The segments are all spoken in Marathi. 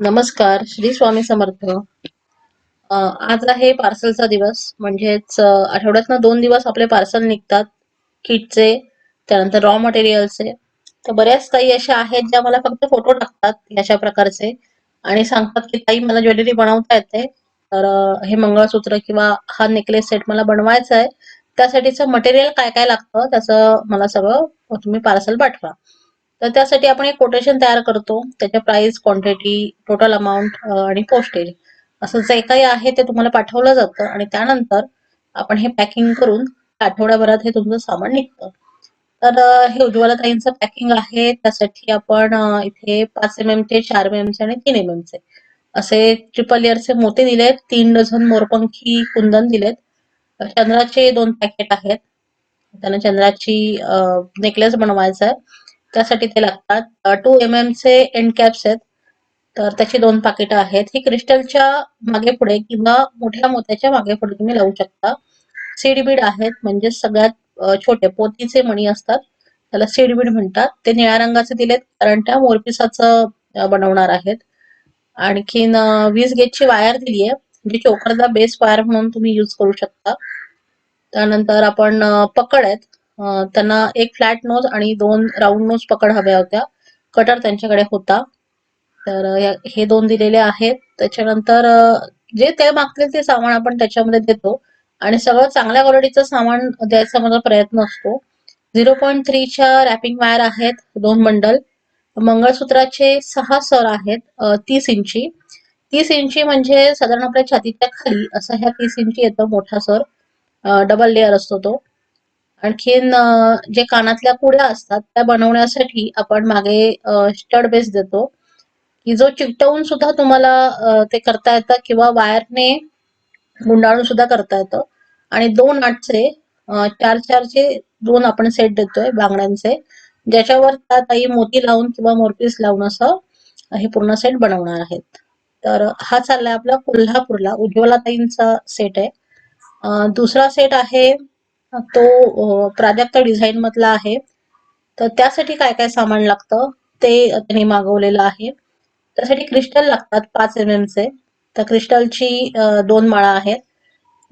नमस्कार श्री स्वामी समर्थ. आज आहे पार्सलचा दिवस म्हणजेच आठवड्यात आठवड्यातनं दोन दिवस आपले पार्सल निघतात किटचे त्यानंतर रॉ मटेरियलचे तर बऱ्याच काही अशा आहेत ज्या मला फक्त फोटो टाकतात अशा प्रकारचे. आणि सांगतात की ताई मला ज्वेलरी बनवता येते. तर हे मंगळसूत्र किंवा हा नेकलेस सेट मला बनवायचा आहे. त्यासाठीचं मटेरियल काय काय लागतं त्याचं मला सगळं तुम्ही पार्सल पाठवा. तर त्यासाठी आपण एक कोटेशन तयार करतो. त्याच्या प्राइस क्वांटिटी टोटल अमाऊंट आणि पोस्टेज असं जे काही आहे ते तुम्हाला पाठवलं जातं आणि त्यानंतर आपण हे पॅकिंग करून आठवड्याभरात हे तुमचं सामान निघतं. तर हे उज्ज्वला ताईंचं पॅकिंग आहे. त्यासाठी आपण इथे पाच एम चे चार एम चे आणि तीन एम चे. असे ट्रिपल इयरचे मोते दिलेत तीन डझन मोरपंखी कुंदन दिलेत. चंद्राचे दोन पॅकेट आहेत. त्यांना चंद्राची नेकलेस बनवायचा आहे त्यासाठी ते लागतात. टू एम एम चे एंड कॅप्स आहेत. तर त्याची दोन पाकिटं आहेत. ही क्रिस्टलच्या मागे पुढे किंवा मोठ्या मोत्याच्या मागे पुढे तुम्ही लावू शकता. सीडबीड आहेत म्हणजे सगळ्यात छोटे पोतीचे मणी असतात. त्याला सीडबीड म्हणतात. ते निळ्या रंगाचे दिलेत कारण त्या मोरपिसाचं बनवणार आहेत. आणखीन वीस गेजची वायर दिली आहे जी चोकरदा बेस वायर म्हणून तुम्ही यूज करू शकता. त्यानंतर आपण पकड आहेत. त्यांना एक फ्लॅट नोज आणि दोन राऊंड नोज पकड हव्या होत्या. कटर त्यांच्याकडे होता. तर हे दोन दिलेले आहेत. त्याच्यानंतर जे ते मागतील ते सामान आपण त्याच्यामध्ये देतो. आणि सगळं चांगल्या क्वालिटीचं सामान द्यायचा माझा प्रयत्न असतो. झिरो पॉईंट थ्रीच्या रॅपिंग वायर आहेत दोन बंडल. मंगळसूत्राचे सहा सर आहेत तीस इंची. तीस इंची म्हणजे साधारण आपल्या छातीच्या खाली असं ह्या तीस इंची येतं मोठा सर. डबल लेअर असतो तो. आणखीन जे कानातल्या कुड्या असतात त्या बनवण्यासाठी आपण मागे स्टड बेस देतो. की जो चिकटवून सुद्धा तुम्हाला ते करता येतं किंवा वायरने गुंडाळून सुद्धा करता येतं. आणि दोन आठचे चार चारचे दोन आपण सेट देतोय बांगड्यांचे ज्याच्यावर त्या काही मोती लावून किंवा मोरपीस लावून असं हे पूर्ण सेट बनवणार आहेत. तर हा चाललाय आपला कोल्हापूरला उज्ज्वला ताईंचा सेट आहे. दुसरा सेट आहे तो अ, डिझाईन मधला आहे. तर त्यासाठी काय काय सामान लागतं ते त्यांनी मागवलेलं आहे. त्यासाठी क्रिस्टल लागतात पाच एम चे. तर क्रिस्टलची दोन माळा आहेत.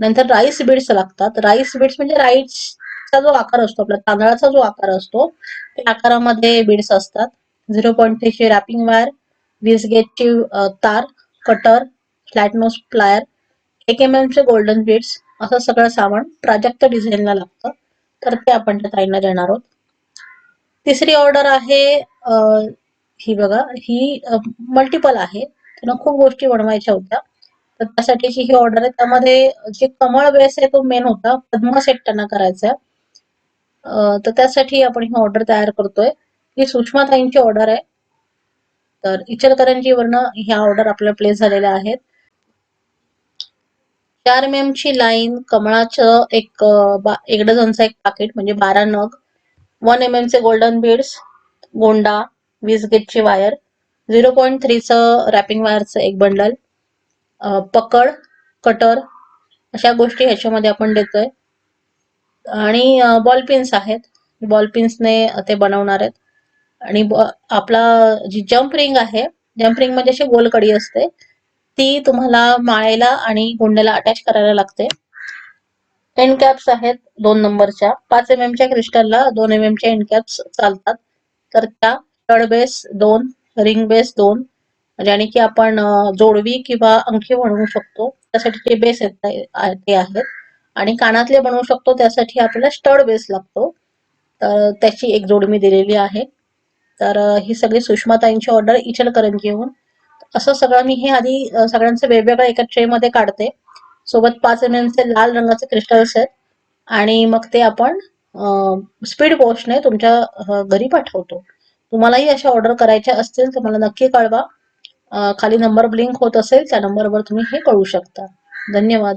नंतर राईस बीड्स लागतात. राईस बीड्स म्हणजे राईसचा जो आकार असतो आपला तांदळाचा जो आकार असतो त्या आकारामध्ये बीड्स असतात. झिरो पॉईंट थ्रीची रॅपिंग वायर वीस गेजची तार कटर फ्लॅटनोस प्लायर एक एम चे गोल्डन बीड्स असं सगळं सामान प्राजक्त डिझाईनला लागतं. तर ते आपण त्या ताईंना देणार आहोत. तिसरी ऑर्डर आहे ही बघा ही मल्टिपल आहे. त्यांना खूप गोष्टी बनवायच्या होत्या. तर त्यासाठीची ही ऑर्डर आहे. त्यामध्ये जे कमळ बेस आहे तो मेन होता. पद्म सेट त्यांना करायचा तर त्यासाठी आपण ही ऑर्डर तयार करतोय. ही सुषमाताईंची ऑर्डर आहे. तर इचलकरंजीवरनं ह्या ऑर्डर आपल्या प्लेस झालेल्या आहेत. चार एम ची लाईन कमळाचं एक एक डझनचा एक पाकिट म्हणजे बारा नग. वन एम एम चे गोल्डन बीड्स गोंडा वीस गेटची वायर झिरो पॉईंट थ्रीचं रॅपिंग वायरचं एक बंडल पकड कटर अशा गोष्टी ह्याच्यामध्ये आपण देतोय. आणि बॉल पिन्स आहेत. बॉल पिन्सने ते बनवणार आहेत. आणि आपला जी जम्प रिंग आहे जम्प रिंगमध्ये अशी गोल कडी असते. ती तुम्हाला माळेला आणि गुंड्याला अटॅच करायला लागते. एंड कॅप्स आहेत दोन नंबरच्या पाच एम च्या क्रिस्टलला दोन एम एमच्या एंड कॅप्स चालतात. तर त्या स्टड बेस दोन रिंग बेस दोन ज्याने की आपण जोडवी किंवा अंखी बनवू शकतो. त्यासाठी जे बेस आहेत ते आहेत. आणि कानातले बनवू शकतो त्यासाठी आपल्याला स्टड बेस लागतो. तर त्याची एक जोड मी दिलेली आहे. तर ही सगळी सुषमाताईंची ऑर्डर इचलकरंजी येऊन असं सगळं मी हे आधी सगळ्यांचं वेगवेगळं एका ट्रे मध्ये काढते. सोबत पाच एम चे लाल रंगाचे क्रिस्टल्स आहेत. आणि मग ते आपण स्पीड पोस्टने तुमच्या घरी पाठवतो. तुम्हालाही अशा ऑर्डर करायच्या असतील तर मला नक्की कळवा. खाली नंबर ब्लिंक होत असेल त्या नंबरवर तुम्ही हे कळू शकता. धन्यवाद.